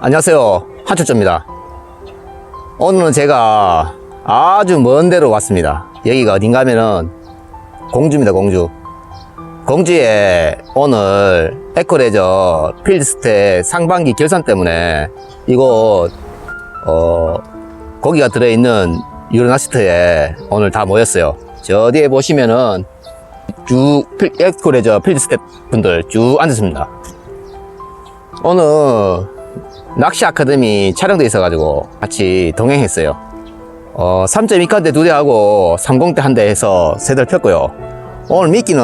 안녕하세요. 한초조입니다. 오늘은 제가 아주 먼 데로 왔습니다. 여기가 어딘가 하면은 공주입니다, 공주. 공주에 오늘 에코레저 필드스테 상반기 결산 때문에 이곳, 어, 고기가 들어있는 유로나시트에 오늘 다 모였어요. 저 뒤에 보시면은 쭉 필- 에코레저 필드스테 분들 쭉 앉았습니다. 오늘 낚시 아카데미 촬영돼 있어가지고 같이 동행했어요. 어, 3.2칸대 두 대하고 30대 한 대 해서 세 대를 폈고요. 오늘 미끼는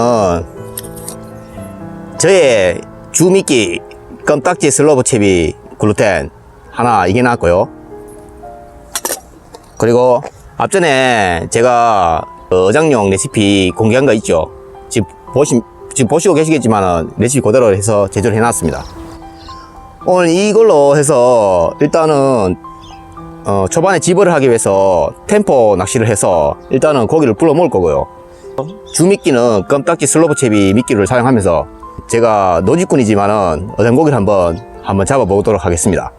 저의 주 미끼 껌딱지 슬로브 채비 글루텐 하나 이게 나왔고요. 그리고 앞전에 제가 그 어장용 레시피 공개한 거 있죠. 지금 보시, 지금 보시고 계시겠지만 레시피 그대로 해서 제조를 해놨습니다. 오늘 이걸로 해서 일단은 어, 초반에 집어를 하기 위해서 템포 낚시를 해서 일단은 고기를 불러 먹을 거고요. 주미끼는 껌딱지 슬로브 채비 미끼를 사용하면서 제가 노지꾼이지만은 어장 고기를 한번 한번 잡아보도록 하겠습니다.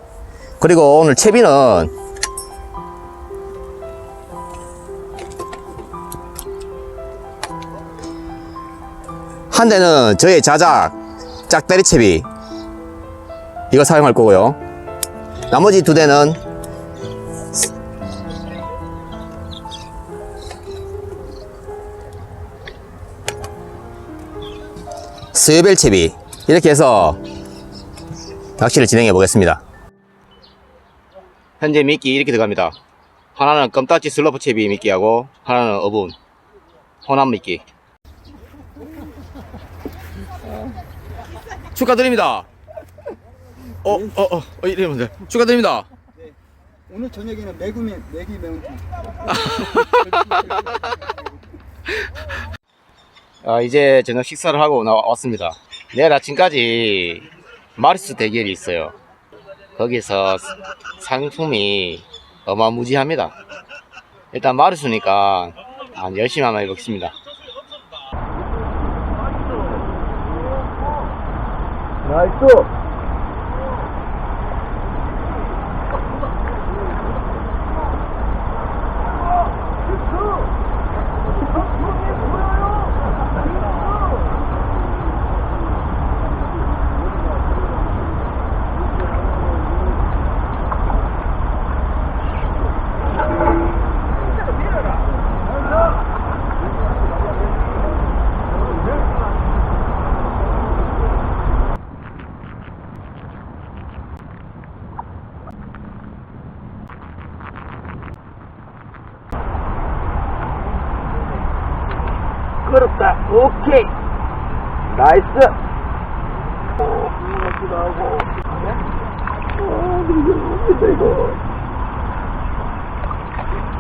그리고 오늘 채비는 한 대는 저의 자작 짝다리 채비 이거 사용할 거고요. 나머지 두 대는 스웨벨 채비 이렇게 해서 낚시를 진행해 보겠습니다. 현재 미끼 이렇게 들어갑니다. 하나는 껌딱지 슬로프 채비 미끼하고 하나는 어분 호남 미끼. 축하드립니다. 어, 어, 어, 어 이러면 돼. 축하드립니다. 오늘 저녁에는 매구미 매기 매운탕. 아, 이제 저녁 식사를 하고 나왔습니다. 내일 아침까지 마리스 대결이 있어요. 거기서 상품이 어마무지합니다. 일단 마리수니까 아, 열심히 한번 해보겠습니다. 나이스. 끌었다. 오케이. 나이스. 오, 같기도 하고. 어, 이거 이거.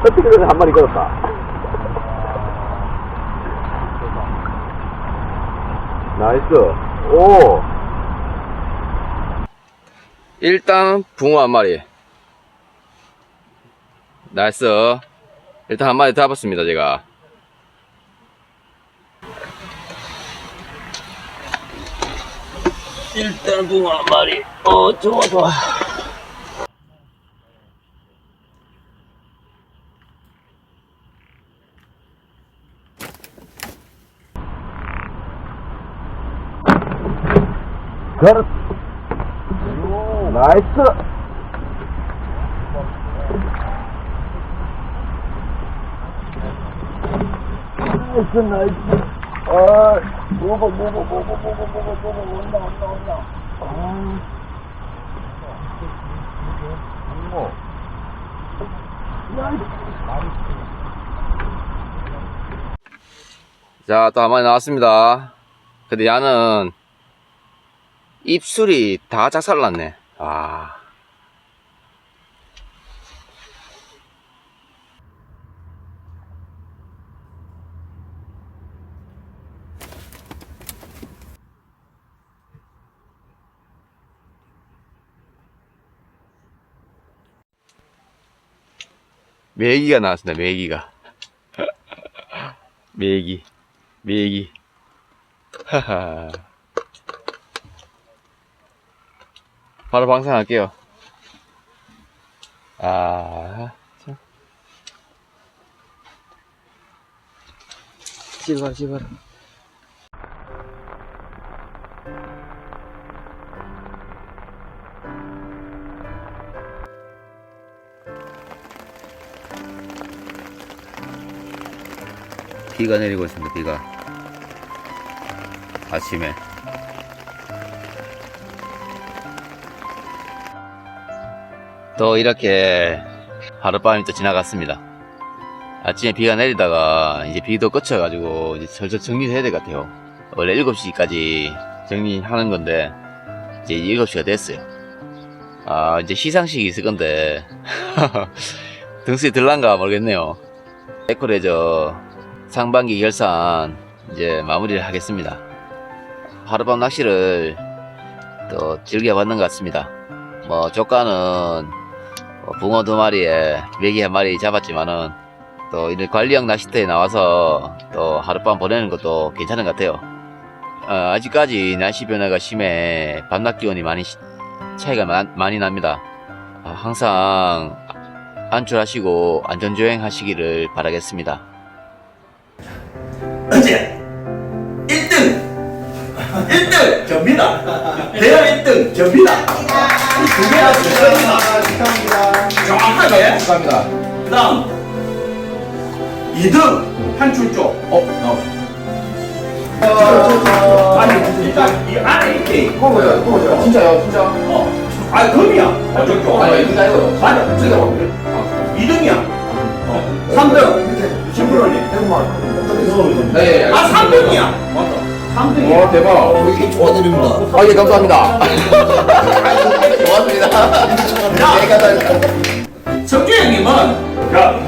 어떻게든 한 마리 끌었다. 나이스. 오. 일단 붕어 한 마리. 나이스. 일단 한 마리 잡았습니다, 제가. 일단 붕어 한 마리. 어, 좋아, 좋아. 그렇 나이스. 나이스, 나이스. 아, 먹어, 먹어, 먹어, 먹어, 먹어, 먹어, 온다, 온다, 온다. 아. 뭐. 나이스. 자, 또 한 마리 나왔습니다. 근데 야는 입술이 다 작살났네. 아. 메기가 나왔습니다. 메기가. 메기. 메기. 하하. 바로 방생할게요. 아, 참. 집어라, 집 비가 내리고 있습니다, 비가. 아침에. 또 이렇게 하룻밤이 또 지나갔습니다. 아침에 비가 내리다가 이제 비도 그쳐가지고 이제 슬슬 정리를 해야 될 것 같아요. 원래 7시까지 정리하는 건데 이제 7시가 됐어요. 아 이제 시상식이 있을 건데 등수에 들란가 모르겠네요. 에코레저 상반기 결산 이제 마무리를 하겠습니다. 하룻밤 낚시를 또 즐겨봤는 것 같습니다. 뭐 조가는 뭐 붕어 두 마리에 메기 한 마리 잡았지만은 또 이런 관리형 낚시터에 나와서 또 하룻밤 보내는 것도 괜찮은 것 같아요. 어, 아직까지 날씨 변화가 심해 밤낮 기온이 많이 시- 차이가 마- 많이 납니다. 아, 항상 안출하시고 안전조행 하시기를 바라겠습니다. 어제 1등 1등 접니다 대학 1등 접니다 두 개가 접니다 정확하게 축하합니다. 그 다음 2등 한출조 어 나왔어 아니 일단 이 안에 있게 그거 뭐야? 그거 뭐야? 진짜요? 진짜? 어. 아 금이야 어쩌죠 아니, 진짜 이거. 맞아 진짜. 2등이야 어. 3등 3번. 네. 예, 예, 아, 3번이야. 와 대박. 어, 이게 축하드립니다. 아 예 감사합니다. 고맙습니다. 네, 내가 다 형님은 야,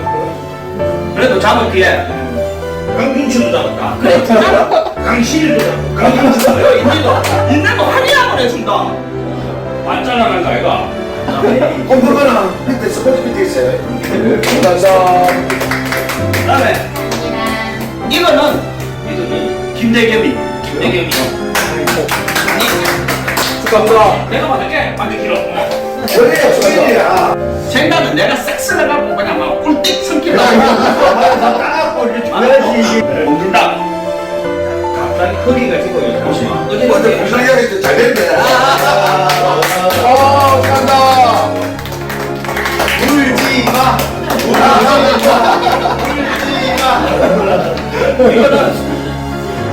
그래도 잡을 뒤에 강중치도 잡았다. 아, 그래, 강신일도 잡고, 강중치도 잡고. 인제도 인내도 한의학을 해준다. 완전한 한거 아이가? 홈플러나 밑에 스포츠 밑에 있어요. 감사합니다. 다음에 이거는 이거는 김대겸이 김대겸이 축하합니다. 내가 받을게 받기 길어 저리야 저리야. 생각은 내가 섹스를 갖고 그냥 막 성기를 따갖고 이렇게 줘야지. 먹는다 갑자기 허리가 지고요 보시면 근데 공상이가 이제 잘 됐네. 어 축하한다. 울지 마. 이거는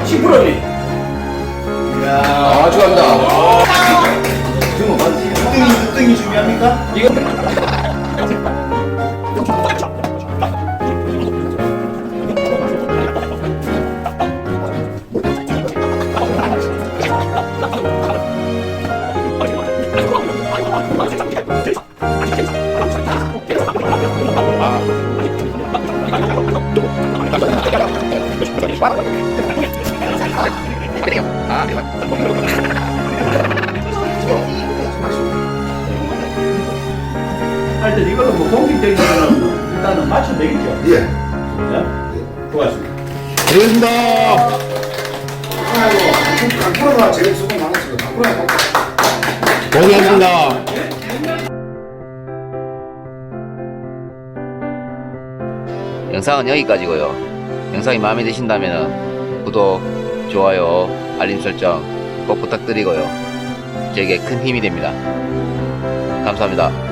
10%니 아 축하합니다. 지금 맞지? 6등이 6등이 중요합니까? 이거 하여튼 이거는 뭐 공식적인 거는 일단은 맞춰 되겠죠. 예. 네? 고맙습니다. 고맙습니다. 아이고 강프로가 제일 수고 많았어요. 강프로가 고생하셨습니다. 영상은 여기까지고요. 영상이 마음에 드신다면 구독, 좋아요, 알림 설정 꼭 부탁드리고요. 저에게 큰 힘이 됩니다. 감사합니다.